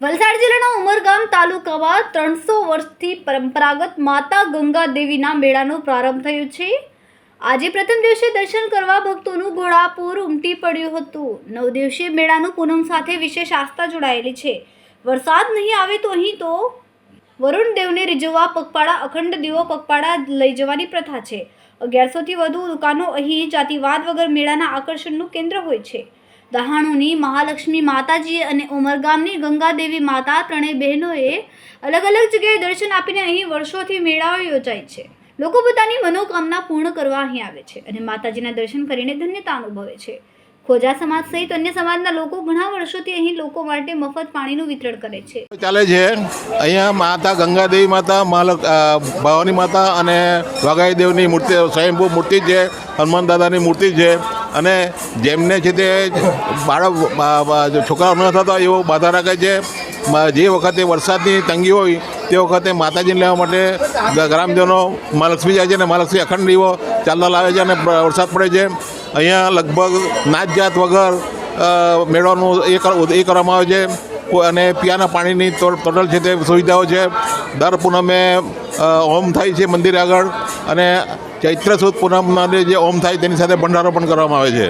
વલસાડ જિલ્લાના ઉમરગામ તાલુકામાં ત્રણસો વર્ષથી પરંપરાગત માતા ગંગા દેવીના મેળાનો પ્રારંભ થયો છે. આજે પ્રથમ દિવસે દર્શન કરવા ભક્તોનું ઘોડાપૂર ઉમટી પડ્યું હતું. નવ દિવસીય મેળાનું પૂનમ સાથે વિશેષ આસ્થા જોડાયેલી છે. વરસાદ નહીં આવે તો અહીં તો વરુણ દેવને રીઝવવા પગપાળા અખંડ દીવો પગપાળા લઈ જવાની પ્રથા છે. અગિયારસોથી વધુ દુકાનો અહીં જાતિવાદ વગર મેળાના આકર્ષણનું કેન્દ્ર હોય છે. દહાણુની મહાલક્ષ્મી માતાજી અને ઉમરગામની ગંગાદેવી માતા ત્રણેય બહેનોએ અલગ અલગ જગ્યાએ દર્શન આપીને અહીં વર્ષોથી મેળાઓ યોજાય છે. લોકો પોતાની મનોકામના પૂર્ણ કરવા અહીં આવે છે અને માતાજીના દર્શન કરીને ધન્યતા અનુભવે છે. ખોજા સમાજ સહિત અન્ય સમાજના લોકો ઘણા વર્ષોથી અહીં લોકો માટે મફત પાણીનું વિતરણ કરે છે. ચાલે છે? અહીંયા માતા ગંગાદેવી માતા મહાલક ભવાની માતા અને વાઘાઈ દેવની મૂર્તિ, સ્વયંભૂ મૂર્તિ છે, હનુમાન દાદાની મૂર્તિ છે અને જેમને છે તે બાળક છોકરાઓ ન થતા એવો બાધા રાખે છે. જે વખતે વરસાદની તંગી હોય તે વખતે માતાજીને લેવા માટે ગ્રામજનો મહાલક્ષ્મી જાય છે અને મહાલક્ષ્મી અખંડ દીવો ચાલતા લાવે છે અને વરસાદ પડે છે. અહીંયા લગભગ નાત જાત વગર મેળવાનું એ એ કરવામાં આવે છે. અને પીવાના પાણીની ટોટલ છે તે સુવિધાઓ છે. દર પૂનમે ઓમ થાય છે મંદિર આગળ. અને ચૈત્ર સુદ પૂનમના જે હોમ થાય તેની સાથે ભંડારો પણ કરવામાં આવે છે.